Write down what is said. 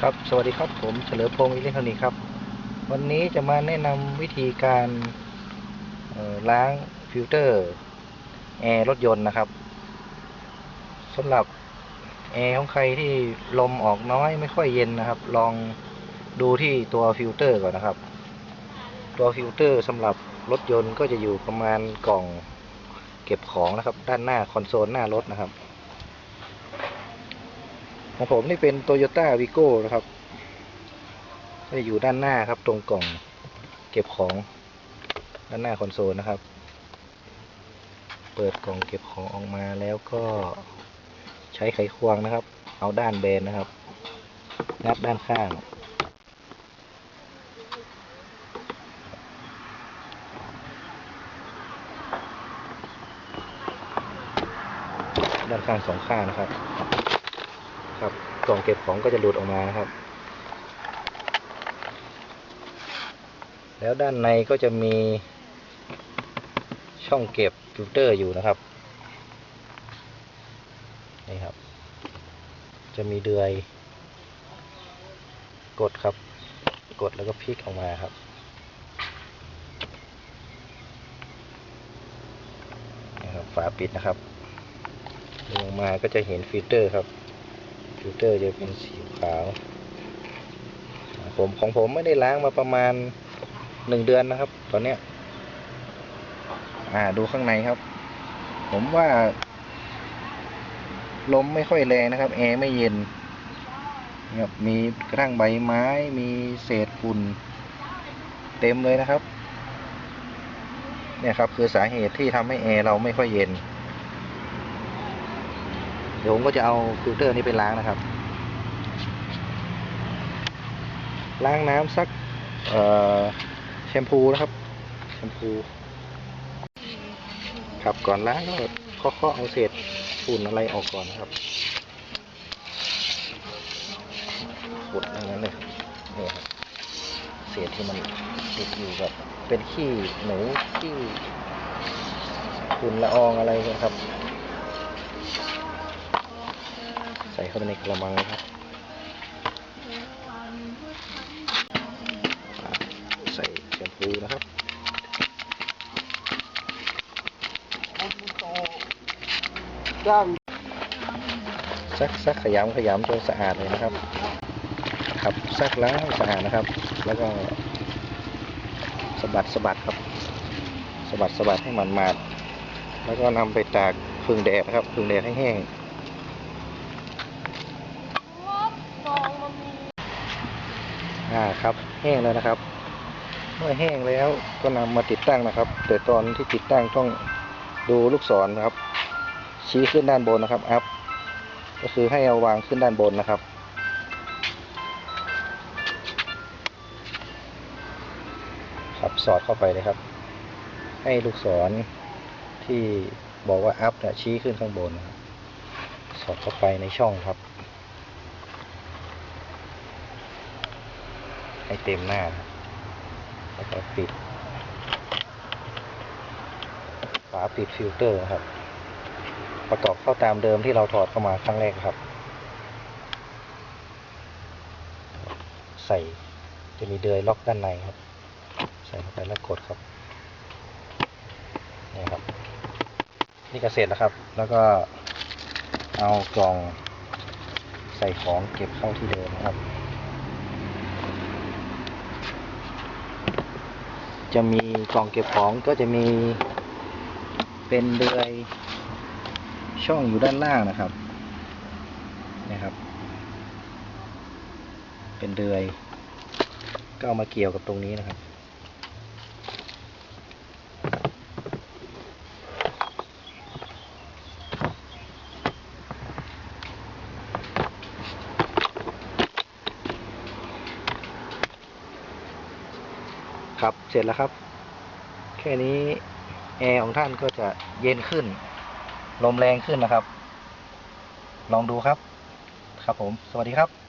ครับสวัสดีครับผมเฉลิมพงศ์อิเล็กทรอนิกส์ครับ วันนี้จะมาแนะนำวิธีการล้างฟิลเตอร์แอร์รถยนต์นะครับสำหรับแอร์ของใครที่ลมออกน้อยไม่ค่อยเย็นนะครับ ลองดูที่ตัวฟิลเตอร์ก่อนนะครับ ตัวฟิลเตอร์สำหรับรถยนต์ก็จะอยู่ประมาณกล่องเก็บของนะครับ ด้านหน้าคอนโซลหน้ารถนะครับ ของผมนี่เป็น Toyota Vigo นะครับจะอยู่ด้านหน้าครับ ตรงกล่องเก็บของ ด้านหน้าคอนโซลนะครับ เปิดกล่องเก็บของออกมาแล้วก็ใช้ไขควงนะครับ เอาด้านแบนนะครับ งัดด้านข้าง ด้านข้างสองข้างนะครับ ครับกล่องเก็บของก็จะหลุดออกมานะครับ แล้วด้านในก็จะมีช่องเก็บฟิลเตอร์อยู่นะครับนี่ครับ จะมีเดือย กดครับ กดแล้วก็พลิกออกมาครับนะครับ ฝาปิดนะครับลงมาก็จะเห็นฟิลเตอร์ครับ ฟิลเตอร์จะเป็นสีขาว ผมของผมไม่ได้ล้างมาประมาณหนึ่งเดือนนะครับ ตอนเนี้ย อ่าดูข้างในครับ ผมว่า ลมไม่ค่อยแรงนะครับ แอร์ไม่เย็นครับมีกระทั่งใบไม้ มีเศษฝุ่นเต็มเลยนะครับ เนี่ยครับคือสาเหตุที่ทำให้แอร์เราไม่ค่อยเย็น ดี๋ยวผมก็จะเอาฟิลเตอร์นี้ไปล้างนะครับ ล้างน้ำสักแชมพูนะครับ แชมพู ครับก่อนล้างก็เคาะๆเอาเศษฝุ่นอะไรออกก่อนนะครับฝุ่นอย่างนั้นเลยนี่ครับเศษที่มันติดอยู่แบบเป็นขี้หนูขี้ฝุ่นละอองอะไรนะครับ ใส่เข้าไปในกระมังนะครับ ใส่แชมพูนะครับย่างซักซักขยำขยำจนสะอาดเลยนะครับ ครับซักล้างสะอาดนะครับ แล้วก็สะบัดสะบัดครับสะบัดสะบัดให้มันมาดแล้วก็นำไปตากพึ่งแดดนะครับพึ่งแดดให้แห้ง อ่าครับแห้งแล้วนะครับ เมื่อแห้งแล้วก็นำมาติดตั้งนะครับ แต่ตอนที่ติดตั้งต้องดูลูกศรนะครับ ชี้ขึ้นด้านบนนะครับอัพก็คือให้เอาวางขึ้นด้านบนนะครับ ครับสอดเข้าไปเลยครับ ให้ลูกศรที่บอกว่าอัพเนี่ยชี้ขึ้นข้างบนนะครับสอดเข้าไปในช่องครับ ให้เต็มหน้า แล้วก็ปิดฝาปิดฟิลเตอร์นะครับ ประกอบเข้าตามเดิมที่เราถอดเข้ามาครั้งแรกครับ ใส่จะมีเดือยล็อกด้านในครับ ใส่เข้าไปแล้วกดครับนี่ครับ นี่ก็เสร็จแล้วครับ แล้วก็เอากล่องใส่ของเก็บเข้าที่เดิมนะครับ จะมีกล่องเก็บของก็จะมีเป็นเดือยช่องอยู่ด้านล่างนะครับนะครับ เป็นเดือยก็เอามาเกี่ยวกับตรงนี้นะครับ ครับ เสร็จแล้วครับ แค่นี้แอร์ของท่านก็จะเย็นขึ้น ลมแรงขึ้นนะครับ ลองดูครับ ครับผม สวัสดีครับ